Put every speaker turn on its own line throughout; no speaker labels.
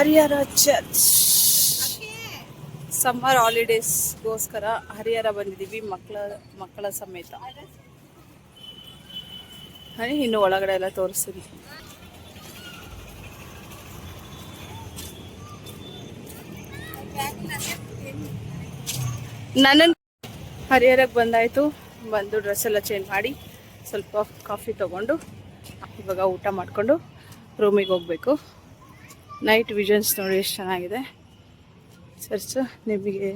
Harihara church. Summer ಹಾಲಿಡೇಸ್ಗೋಸ್ಕರ ಹರಿಹರ ಬಂದಿದ್ದೀವಿ ಮಕ್ಕಳ ಮಕ್ಕಳ ಸಮೇತ. ಇನ್ನು ಒಳಗಡೆ ಎಲ್ಲ ತೋರಿಸ್ತೀನಿ. ನನ್ನ ಹರಿಹರಕ್ಕೆ ಬಂದಾಯಿತು. ಬಂದು ಡ್ರೆಸ್ ಎಲ್ಲ ಚೇಂಜ್ ಮಾಡಿ, ಸ್ವಲ್ಪ ಕಾಫಿ ತಗೊಂಡು, ಇವಾಗ ಊಟ ಮಾಡಿಕೊಂಡು ರೂಮಿಗೆ ಹೋಗಬೇಕು. ನೈಟ್ ವಿಷನ್ಸ್ ನೋಡಿ ಎಷ್ಟು ಚೆನ್ನಾಗಿದೆ? ಚರ್ಚ್ ನಿಮಗೆ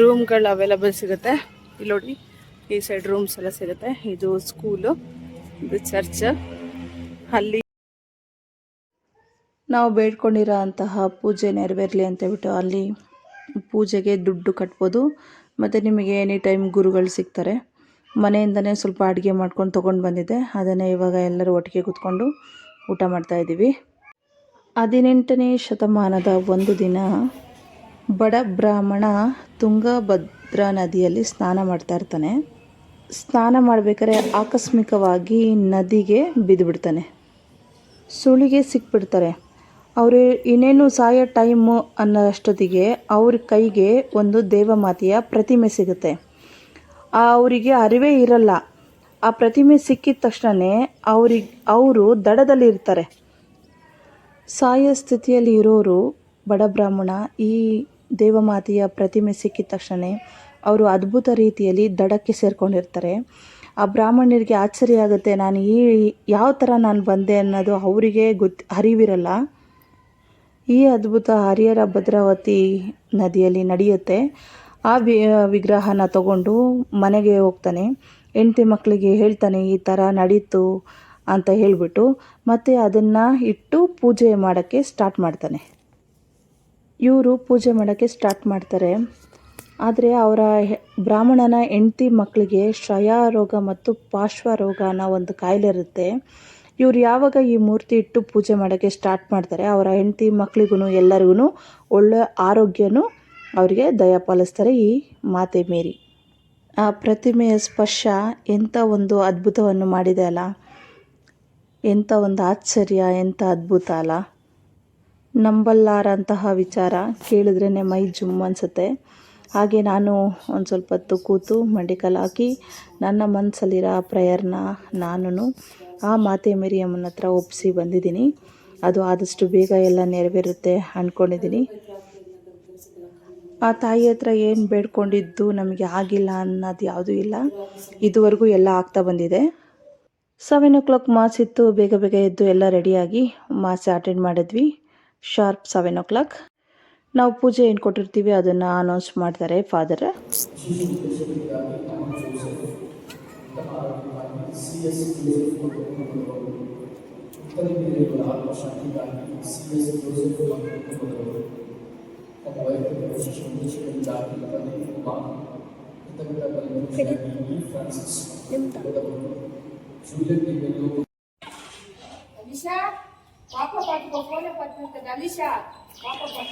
ರೂಮ್ಗಳು ಅವೈಲಬಲ್ ಸಿಗುತ್ತೆ. ಇಲ್ಲಿ ನೋಡಿ, ಈ ಸೈಡ್ ರೂಮ್ಸ್ ಎಲ್ಲ ಸಿಗುತ್ತೆ. ಇದು ಸ್ಕೂಲು ಇದು ಚರ್ಚ್ ಅಲ್ಲಿ ನಾವು ಬೇಡ್ಕೊಂಡಿರೋ ಅಂತಹ ಪೂಜೆ ನೆರವೇರಲಿ ಅಂತ ಹೇಳ್ಬಿಟ್ಟು ಅಲ್ಲಿ ಪೂಜೆಗೆ ದುಡ್ಡು ಕಟ್ಬೋದು. ಮತ್ತು ನಿಮಗೆ ಎನಿ ಟೈಮ್ ಗುರುಗಳು ಸಿಗ್ತಾರೆ. ಮನೆಯಿಂದನೇ ಸ್ವಲ್ಪ ಅಡುಗೆ ಮಾಡ್ಕೊಂಡು ತೊಗೊಂಡು ಬಂದಿದ್ದೆ. ಅದನ್ನೇ ಇವಾಗ ಎಲ್ಲರೂ ಒಟ್ಟಿಗೆ ಕೂತ್ಕೊಂಡು ಊಟ ಮಾಡ್ತಾ ಇದ್ದೀವಿ. ಹದಿನೆಂಟನೇ ಶತಮಾನದ ಒಂದು ದಿನ ಬಡ ಬ್ರಾಹ್ಮಣ ತುಂಗಭದ್ರಾ ನದಿಯಲ್ಲಿ ಸ್ನಾನ ಮಾಡ್ತಾ ಇರ್ತಾನೆ. ಸ್ನಾನ ಮಾಡಬೇಕಾದ್ರೆ ಆಕಸ್ಮಿಕವಾಗಿ ನದಿಗೆ ಬಿದ್ದುಬಿಡ್ತಾನೆ. ಸುಳಿಗೆ ಸಿಕ್ಬಿಡ್ತಾರೆ. ಅವರು ಇನ್ನೇನು ಸಾಯೋ ಟೈಮು ಅನ್ನೋಷ್ಟೊತ್ತಿಗೆ ಅವ್ರ ಕೈಗೆ ಒಂದು ದೇವಮಾತೆಯ ಪ್ರತಿಮೆ ಸಿಗುತ್ತೆ. ಅವರಿಗೆ ಅರಿವೇ ಇರಲ್ಲ. ಆ ಪ್ರತಿಮೆ ಸಿಕ್ಕಿದ ತಕ್ಷಣವೇ ಅವ್ರಿಗೆ ಅವರು ದಡದಲ್ಲಿ ಇರ್ತಾರೆ. ಸಾಯ ಸ್ಥಿತಿಯಲ್ಲಿ ಇರೋರು ಬಡ ಬ್ರಾಹ್ಮಣ, ಈ ದೇವಮಾತೆಯ ಪ್ರತಿಮೆ ಸಿಕ್ಕಿದ ತಕ್ಷಣ ಅವರು ಅದ್ಭುತ ರೀತಿಯಲ್ಲಿ ದಡಕ್ಕೆ ಸೇರಿಕೊಂಡಿರ್ತಾರೆ. ಆ ಬ್ರಾಹ್ಮಣರಿಗೆ ಆಶ್ಚರ್ಯ ಆಗುತ್ತೆ, ನಾನು ಈ ಯಾವ ಥರ ನಾನು ಬಂದೆ ಅನ್ನೋದು ಅವರಿಗೆ ಗೊತ್ತು ಅರಿವಿರಲ್ಲ. ಈ ಅದ್ಭುತ ಹರಿಹರ ಭದ್ರಾವತಿ ನದಿಯಲ್ಲಿ ನಡೆಯುತ್ತೆ. ಆ ವಿ ವಿಗ್ರಹನ ತಗೊಂಡು ಮನೆಗೆ ಹೋಗ್ತಾನೆ. ಹೆಂಡತಿ ಮಕ್ಕಳಿಗೆ ಹೇಳ್ತಾನೆ, ಈ ಥರ ನಡೀತು ಅಂತ ಹೇಳಿಬಿಟ್ಟು ಮತ್ತು ಅದನ್ನು ಇಟ್ಟು ಪೂಜೆ ಮಾಡೋಕ್ಕೆ ಸ್ಟಾರ್ಟ್ ಮಾಡ್ತಾನೆ. ಇವರು ಪೂಜೆ ಮಾಡೋಕ್ಕೆ ಸ್ಟಾರ್ಟ್ ಮಾಡ್ತಾರೆ. ಆದರೆ ಅವರ ಬ್ರಾಹ್ಮಣನ ಹೆಂಡತಿ ಮಕ್ಕಳಿಗೆ ಕ್ಷಯ ರೋಗ ಮತ್ತು ಪಾರ್ಶ್ವ ರೋಗ ಅನ್ನೋ ಒಂದು ಕಾಯಿಲೆ ಇರುತ್ತೆ ಇವ್ರು ಯಾವಾಗ ಈ ಮೂರ್ತಿ ಇಟ್ಟು ಪೂಜೆ ಮಾಡೋಕ್ಕೆ ಸ್ಟಾರ್ಟ್ ಮಾಡ್ತಾರೆ, ಅವರ ಹೆಂಡತಿ ಮಕ್ಕಳಿಗೂ ಎಲ್ಲರಿಗೂ ಒಳ್ಳೆ ಆರೋಗ್ಯನೂ ಅವರಿಗೆ ದಯಪಾಲಿಸ್ತಾರೆ ಈ ಮಾತೆ ಮೇರಿ. ಆ ಪ್ರತಿಮೆಯ ಸ್ಪರ್ಶ ಎಂಥ ಒಂದು ಅದ್ಭುತವನ್ನು ಮಾಡಿದೆ ಅಲ್ಲ. ಎಂಥ ಒಂದು ಆಶ್ಚರ್ಯ, ಎಂಥ ಅದ್ಭುತ ಅಲ್ಲ. ನಂಬಲ್ಲಾರಂತಹ ವಿಚಾರ ಕೇಳಿದ್ರೇ ಮೈ ಜುಮ್ ಅನಿಸುತ್ತೆ. ಹಾಗೆ ನಾನು ಒಂದು ಸ್ವಲ್ಪ ಹೊತ್ತು ಕೂತು ಮಂಡಿಕಲ್ ಹಾಕಿ ನನ್ನ ಮನಸ್ಸಲ್ಲಿರೋ ಪ್ರೇಯರ್ನ ನಾನು ಆ ಮಾತೆ ಮೇರಿಯಮ್ಮನ ಹತ್ರ ಒಪ್ಪಿಸಿ ಬಂದಿದ್ದೀನಿ. ಅದು ಆದಷ್ಟು ಬೇಗ ಎಲ್ಲ ನೆರವೇರುತ್ತೆ ಅಂದ್ಕೊಂಡಿದ್ದೀನಿ ಆ ತಾಯಿ ಹತ್ರ ಏನು ಬೇಡ್ಕೊಂಡಿದ್ದು ನಮಗೆ ಆಗಿಲ್ಲ ಅನ್ನೋದು ಯಾವುದೂ ಇಲ್ಲ. ಇದುವರೆಗೂ ಎಲ್ಲ ಆಗ್ತಾ ಬಂದಿದೆ. ಸೆವೆನ್ ಓ ಕ್ಲಾಕ್ ಮಾಸ್ ಇತ್ತು, ಬೇಗ ಬೇಗ ಎದ್ದು ಎಲ್ಲ ರೆಡಿಯಾಗಿ ಮಾಸ್ ಅಟೆಂಡ್ ಮಾಡಿದ್ವಿ. ಶಾರ್ಪ್ ಸೆವೆನ್ ಓ ಕ್ಲಾಕ್ ನಾವು ಪೂಜೆ ಏನು ಕೊಟ್ಟಿರ್ತೀವಿ ಅದನ್ನು ಅನೌನ್ಸ್ ಮಾಡ್ತಾರೆ ಫಾದರ್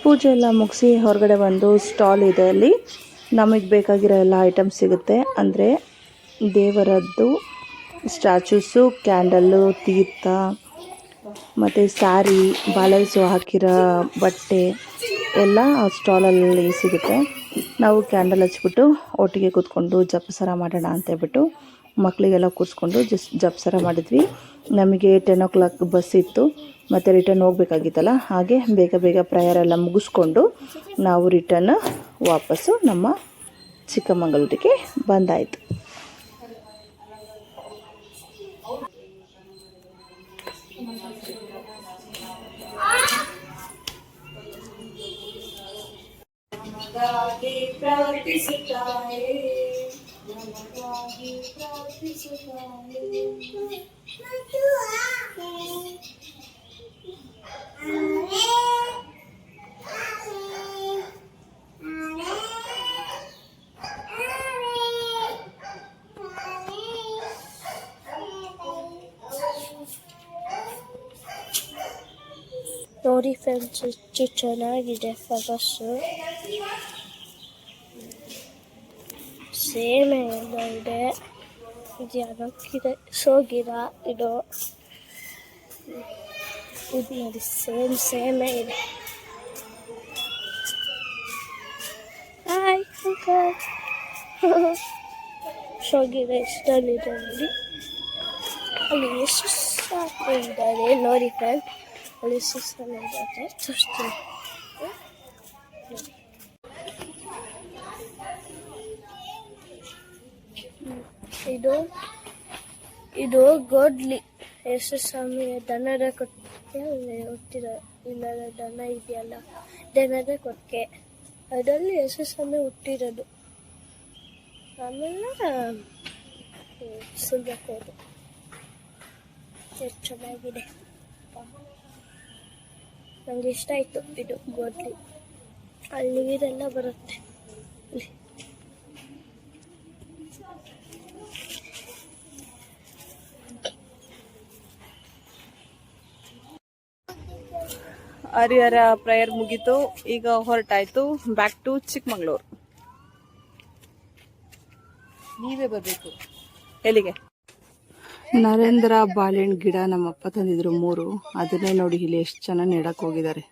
ಪೂಜೆ ಎಲ್ಲ ಮುಗಿಸಿ ಹೊರಗಡೆ ಒಂದು ಸ್ಟಾಲ್ ಇದೆ ಅಲ್ಲಿ. ನಮಗೆ ಬೇಕಾಗಿರೋ ಎಲ್ಲ ಐಟಮ್ಸ್ ಸಿಗುತ್ತೆ. ಅಂದರೆ ದೇವರದ್ದು ಸ್ಟ್ಯಾಚ್ಯೂಸು ಕ್ಯಾಂಡಲ್ಲು ತೀರ್ಥ, ಮತ್ತು ಸ್ಯಾರಿ ಬಾಲೈಸು ಹಾಕಿರೋ ಬಟ್ಟೆ. ಎಲ್ಲ ಸ್ಟಾಲಲ್ಲಿ ಸಿಗುತ್ತೆ. ನಾವು ಕ್ಯಾಂಡಲ್ ಹಚ್ಬಿಟ್ಟು ಒಟ್ಟಿಗೆ ಕೂತ್ಕೊಂಡು ಜಪಸರ ಮಾಡೋಣ ಅಂತೇಳ್ಬಿಟ್ಟು ಮಕ್ಕಳಿಗೆಲ್ಲ ಕೂರಿಸ್ಕೊಂಡು ಜಸ್ ಜಪಸರ ಮಾಡಿದ್ವಿ. ನಮಗೆ ಟೆನ್ ಓ ಕ್ಲಾಕ್ ಬಸ್ ಇತ್ತು. ಮತ್ತು ರಿಟರ್ನ್ ಹೋಗಬೇಕಾಗಿತ್ತಲ್ಲ? ಹಾಗೆ ಬೇಗ ಬೇಗ ಪ್ರಯಾರ ಎಲ್ಲ ಮುಗಿಸ್ಕೊಂಡು ನಾವು ರಿಟರ್ನ್ ವಾಪಸ್ಸು ನಮ್ಮ ಚಿಕ್ಕಮಗಳೂರಿಗೆ ಬಂದಾಯಿತು.
ನೋಡಿ ಫ್ರೆಂಡ್ಸ್ ಎಷ್ಟು ಚೆನ್ನಾಗಿದೆ ಫಲಸು ಸೇಮ್ ಎಲ್ಲ ಇದೆ ಇದು ಯಾವ್ದಕ್ಕಿದೆ ಸೋಗಿರ ಇದು ಇದು ನೋಡಿ ಸೇಮ್ ಸೇಮೇ ಇದೆ ಹಾಯ್ ಅಂಕಲ್ ಶೋಗಿದೆ ಇಷ್ಟಲ್ಲಿದೆ ನೋಡಿ ಅಲ್ಲಿ ಎಷ್ಟು ಸಾಕು ಇದ್ದಾರೆ ನೋಡಿ ಫ್ರೆಂಡ್ ಅಲ್ಲಿ ಎಷ್ಟು ಸಲ ಇದ್ದಾರೆ ತೋರಿಸ್ತೀನಿ ಹ್ಮ್. ಇದು ಇದು ಗೋಡ್ಲಿ. ಯೇಸು ಸ್ವಾಮಿ ದನದ ಕೊಟ್ಟಿಗೆ ಹುಟ್ಟಿದ ಇಲ್ಲ ದನ ಇದೆಯಲ್ಲ, ದನದ ಕೊಟ್ಟಿಗೆ. ಅದರಲ್ಲಿ ಯೇಸು ಸ್ವಾಮಿ ಹುಟ್ಟಿರೋದು. ಆಮೇಲೆ ಎಷ್ಟು ಚೆನ್ನಾಗಿದೆ. ನಂಗೆ ಇಷ್ಟ ಆಯಿತು ಇದು ಗೋಡ್ಲಿ. ಅಲ್ಲಿ ನೀರೆಲ್ಲ ಬರುತ್ತೆ.
ಹರಿಹರ ಪ್ರೇಯರ್ ಮುಗೀತು ಈಗ ಹೊರಟಾಯ್ತು. Back to Chikmagalur.
ನೀವೇ ಬರಬೇಕು.
ಎಲ್ಲಿಗೆ? ನರೇಂದ್ರ ಬಾಳೆಹಣ್ಣು ಗಿಡ ನಮ್ಮಪ್ಪ ತಂದಿದ್ರು ಮೂರು. ಅದನ್ನೇ ನೋಡಿ ಇಲ್ಲಿ ಎಷ್ಟು ಚೆನ್ನಾಗಿ ನೆಡಕ್ ಹೋಗಿದ್ದಾರೆ.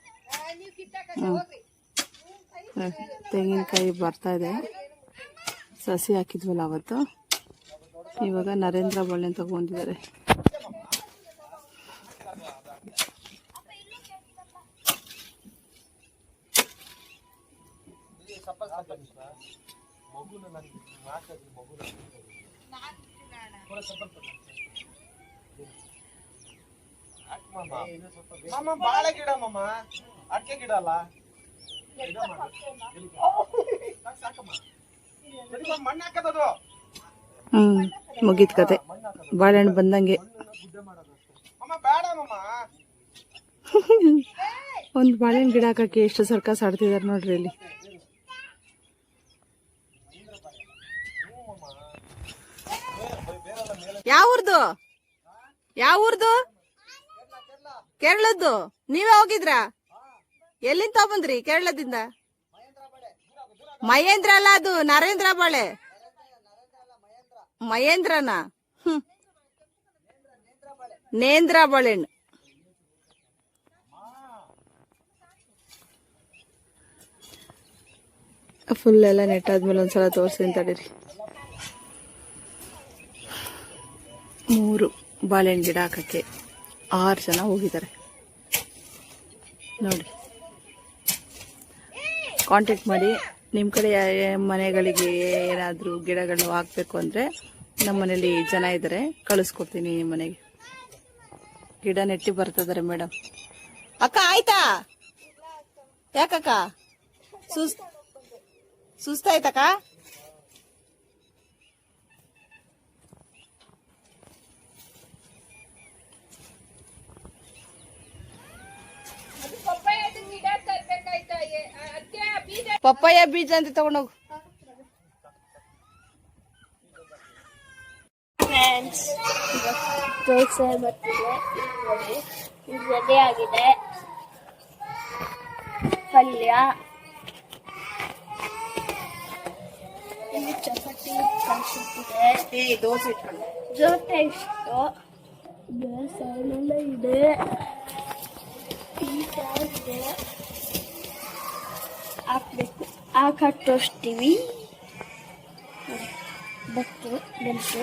ತೆಂಗಿನಕಾಯಿ ಬರ್ತಾ ಇದೆ. ಸಸಿ ಹಾಕಿದ್ವಲ್ಲ ಅವತ್ತು. ಇವಾಗ ನರೇಂದ್ರ ಬಾಳೆಹಣ್ಣು ತಗೊಂಡಿದ್ದಾರೆ.
ಮಾಮ ಬಾಳೆ ಗಿಡ ಮಾಮ ಅಡಿಕೆ ಗಿಡ ಅಲ್ಲ?
ಹ್ಮ್ ಮುಗೀತ್ ಕತೆ. ಬಾಳೆಹಣ್ಣು ಬಂದಂಗೆ. ಒಂದು ಬಾಳೆಹಣ್ಣು ಗಿಡ ಹಾಕಕ್ಕೆ ಎಷ್ಟು ಸರ್ಕಸ್ ಆಡ್ತಿದಾರೆ ನೋಡ್ರಿ ಇಲ್ಲಿ. ಯಾವ ಊರ್ದು ಯಾವ ಊರ್ದು ಕೇರಳದ್ದು. ನೀವೇ ಹೋಗಿದ್ರಾ? ಎಲ್ಲಿಂದ ತಗೊಂಬಂದ್ರಿ ಕೇರಳದಿಂದ? ಮಹೇಂದ್ರ ಅಲ್ಲ ಅದು, ನರೇಂದ್ರ ಬಾಳೆ. ಮಹೇಂದ್ರನ? ನೇಂದ್ರ ಬಾಳೆಹಣ್ಣು. ಫುಲ್ ಎಲ್ಲ ನೆಟ್ಟಾದ್ಮೇಲೆ ಒಂದ್ಸಲ ತೋರಿಸಿ ತಡೀರಿ. ಮೂರು ಬಾಳೆಹಣ್ಣು ಗಿಡ ಹಾಕೋಕ್ಕೆ ಆರು ಜನ ಹೋಗಿದ್ದಾರೆ. ನೋಡಿ. ಕಾಂಟ್ಯಾಕ್ಟ್ ಮಾಡಿ. ನಿಮ್ಮ ಕಡೆ ಮನೆಗಳಿಗೆ ಏನಾದರೂ ಗಿಡಗಳು ಹಾಕಬೇಕು ಅಂದರೆ ನಮ್ಮ ಮನೇಲಿ ಜನ ಇದ್ದಾರೆ. ಕಳಿಸ್ಕೊಡ್ತೀನಿ ನಿಮ್ಮ ಮನೆಗೆ. ಗಿಡ ನೆಟ್ಟಿ ಬರ್ತಿದ್ದಾರೆ ಮೇಡಮ್ ಅಕ್ಕ, ಆಯ್ತಾ? ಯಾಕಕ್ಕ? ಸುಸ್ ಸುಸ್ತಾಯ್ತಕ್ಕ? ಪಪ್ಪಾಯ ಬೀಜ ಅಂತ ತಗೊಂಡೋಗು.
ಇದು ರೆಡಿ ಆಗಿದೆ. ಪಲ್ಯ. ಇಲ್ಲಿ ಚಪಾತಿ ಕಲಿಸುತ್ತಿದೆ
ದೋಸೆ ಇಟ್ಕೊಂಡು
ಜೊತೆ ಇಷ್ಟು. ಬೇಸಾಯನೆಲ್ಲ ಇದೆ. ಇದೆ. ಹಾಕ್ಬೇಕು ಹಾಕಿ ತೋರಿಸ್ತೀವಿ ಬತ್ತು ಬೆಲ್ಸು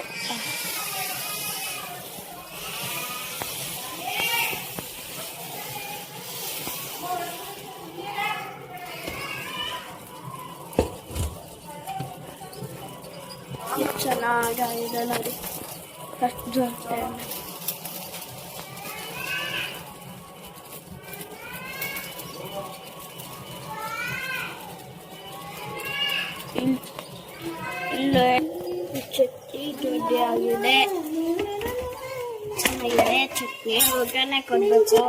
ಚೆನ್ನಾಗಿದೆ ನೋಡಿ ಫಸ್ಟ್ ಜೊತೆ ಇಲ್- ಇಲ್ಲೇ ಚಟ್ನಿ ದೊಡ್ಡ ಆಗಿದೆ ಚೆನ್ನಾಗಿದೆ ಚಟ್ನಿ ಒಗ್ಗರಣೆ ಕೊಡ್ಬೇಕು.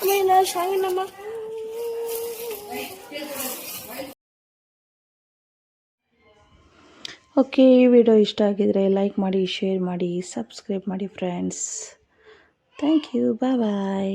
ಆಮೇಲೆ ಶಾವಿನಮ್ಮ
ಓಕೆ ಈ ವಿಡಿಯೋ ಇಷ್ಟ ಆಗಿದ್ರೆ ಲೈಕ್ ಮಾಡಿ ಶೇರ್ ಮಾಡಿ ಸಬ್ಸ್ಕ್ರೈಬ್ ಮಾಡಿ friends thank you bye bye